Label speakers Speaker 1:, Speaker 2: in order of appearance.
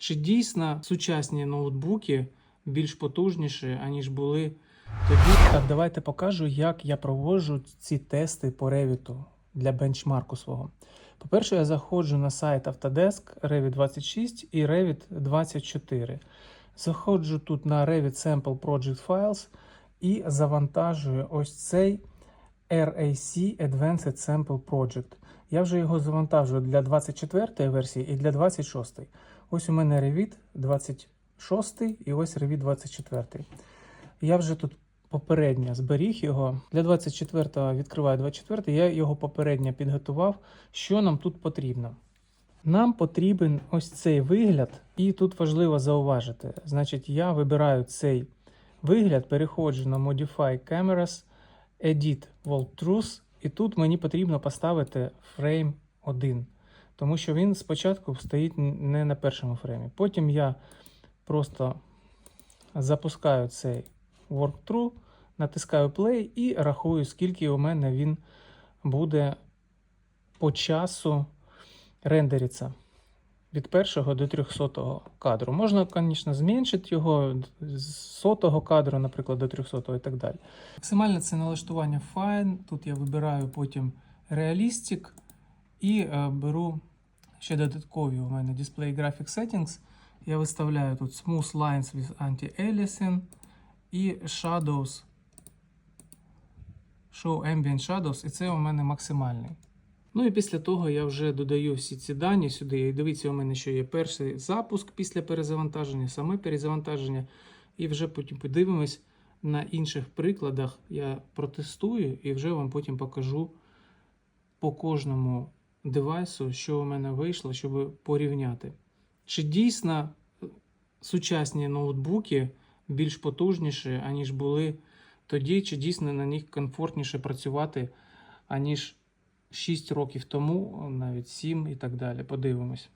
Speaker 1: Чи дійсно сучасні ноутбуки більш потужніші, аніж були тоді? Так, давайте покажу, як я проводжу ці тести по Revit для бенчмарку свого. По-перше, я заходжу на сайт Autodesk Revit 26 і Revit 24. Заходжу тут на Revit Sample Project Files і завантажую ось цей RAC Advanced Sample Project. Я вже його завантажую для 24 версії і для 26. Ось у мене Revit 26 і ось Revit 24. Я вже тут попередньо зберіг його. Для 24-го відкриваю 24 я його попередньо підготував. Що нам тут потрібно? Нам потрібен ось цей вигляд, і тут важливо зауважити. Значить, я вибираю цей вигляд, переходжу на Modify Cameras, Edit Walkthroughs, і тут мені потрібно поставити фрейм 1, тому що він спочатку стоїть не на першому фреймі. Потім я просто запускаю цей workthrough, натискаю play і рахую, скільки у мене він буде по часу рендериться від першого до 300 кадру. Можна, звісно, зменшити його з сотого кадру, наприклад, до 300 і так далі. Максимальне це налаштування Fine. Тут я вибираю потім Realistic і е, беру ще додаткові у мене Display Graphic Settings. Я виставляю тут Smooth Lines with Anti-Aliasing і Shadows. Show Ambient Shadows, і це у мене максимальний. Ну і після того я вже додаю всі ці дані сюди. І дивіться, у мене ще є перший запуск після перезавантаження, саме перезавантаження. І вже потім подивимось на інших прикладах. Я протестую і вже вам потім покажу по кожному девайсу, що у мене вийшло, щоб порівняти. Чи дійсно сучасні ноутбуки більш потужніші, аніж були тоді, чи дійсно на них комфортніше працювати, аніж 6 років тому, навіть 7 і так далі. Подивимось.